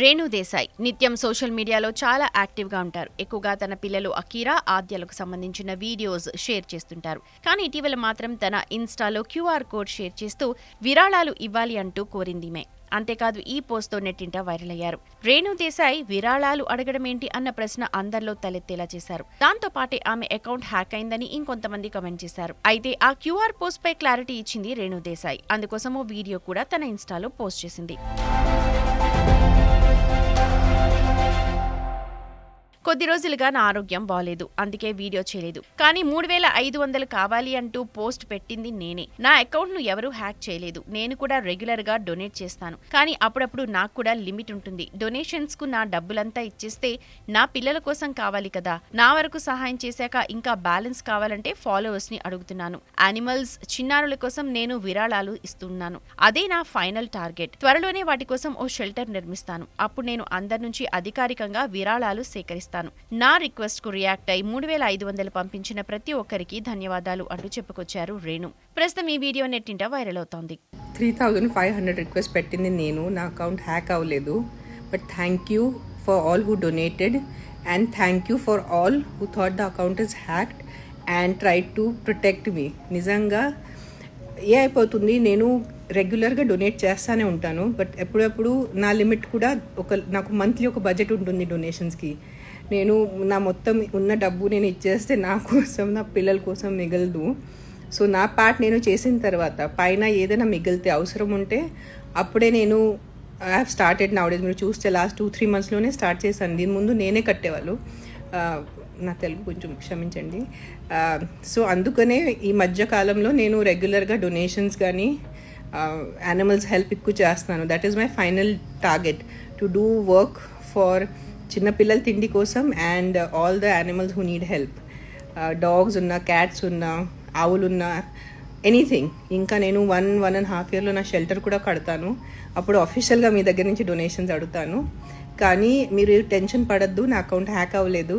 రేణుదేశాయ్ నిత్యం సోషల్ మీడియాలో చాలా యాక్టివ్గా ఉంటారు. ఎక్కువగా తన పిల్లలు అకీరా ఆద్యలకు సంబంధించిన వీడియోస్ షేర్ చేస్తుంటారు. కానీ ఇటీవల మాత్రం తన ఇన్స్టాలో క్యూఆర్ కోడ్ షేర్ చేస్తూ విరాళాలు ఇవ్వాలి అంటూ కోరిందిమే. అంతేకాదు ఈ పోస్ట్తో నెట్టింట వైరల్ అయ్యారు. రేణు దేశాయ్ విరాళాలు అడగడం ఏంటి అన్న ప్రశ్న అందరిలో తలెత్తేలా చేశారు. దాంతో పాటే ఆమె అకౌంట్ హ్యాక్ అయిందని ఇంకొంతమంది కమెంట్ చేశారు. అయితే ఆ క్యూఆర్ పోస్ట్ పై క్లారిటీ ఇచ్చింది రేణు దేశాయ్. అందుకోసం ఓ వీడియో కూడా తన ఇన్స్టాలో పోస్ట్ చేసింది. కొద్ది రోజులుగా నా ఆరోగ్యం బాగాలేదు అందుకే వీడియో చేయలేదు. కానీ మూడు వేల ఐదు వందలు కావాలి అంటూ పోస్ట్ పెట్టింది నేనే. నా అకౌంట్ను ఎవరూ హ్యాక్ చేయలేదు. నేను కూడా రెగ్యులర్గా డొనేట్ చేస్తాను. కానీ అప్పుడప్పుడు నాకు కూడా లిమిట్ ఉంటుంది. డొనేషన్స్కు నా డబ్బులంతా ఇచ్చేస్తే నా పిల్లల కోసం కావాలి కదా. నా వరకు సహాయం చేశాక ఇంకా బ్యాలెన్స్ కావాలంటే ఫాలోవర్స్ని అడుగుతున్నాను. యానిమల్స్ చిన్నారుల కోసం నేను విరాళాలు ఇస్తున్నాను. అదే నా ఫైనల్ టార్గెట్. త్వరలోనే వాటి కోసం ఓ షెల్టర్ నిర్మిస్తాను. అప్పుడు నేను అందరి నుంచి అధికారికంగా విరాళాలు సేకరిస్తాను. నా రిక్వెస్ట్కు రియాక్ట్ అయి మూడు వేల ఐదు వందలు పంపించిన ప్రతి ఒక్కరికి ధన్యవాదాలు అంటూ చెప్పుకొచ్చారు రేణు. ప్రస్తుతం ఈ వీడియో నెట్టింట వైరల్ అవుతోంది. Three thousand five hundred request పెట్టింది నేను. నా అకౌంట్ హ్యాక్ అవ్వలేదు. But thank you for all who donated and thank you for all who thought the account is hacked and try to protect me. నిజంగా ఏ అయిపోతుంది? నేను రెగ్యులర్గా డొనేట్ చేస్తూనే ఉంటాను. బట్ ఎప్పుడప్పుడు నా లిమిట్ కూడా ఒక నాకు మంత్లీ ఒక బడ్జెట్ ఉంటుంది డొనేషన్స్కి. నేను నా మొత్తం ఉన్న డబ్బు నేను ఇచ్చేస్తే నా కోసం నా పిల్లల కోసం మిగలదు. సో నా పార్ట్ నేను చేసిన తర్వాత పైన ఏదైనా మిగిలితే అవసరం ఉంటే అప్పుడే నేను ఐ హ్యావ్ స్టార్టెడ్ నౌడేజ్ మీరు చూస్తే లాస్ట్ టూ త్రీ మంత్స్లోనే స్టార్ట్ చేశాను. దీని ముందు నేనే కట్టేవాళ్ళు. నా తెలుగు కొంచెం క్షమించండి. సో అందుకనే ఈ మధ్యకాలంలో నేను రెగ్యులర్గా డొనేషన్స్ కానీ యానిమల్స్ హెల్ప్ ఎక్కువ చేస్తున్నాను. That is my final target to do work for చిన్నపిల్లల తిండి కోసం and all the animals who need help dogs ఉన్న క్యాట్స్ ఉన్నా ఆవులు ఉన్నా ఎనీథింగ్ ఇంకా నేను వన్ వన్ అండ్ హాఫ్ ఇయర్లో నా షెల్టర్ కూడా కడతాను. అప్పుడు అఫీషియల్గా మీ దగ్గర నుంచి డొనేషన్స్ అడుగుతాను. కానీ మీరు టెన్షన్ పడద్దు నా అకౌంట్ హ్యాక్ అవ్వలేదు.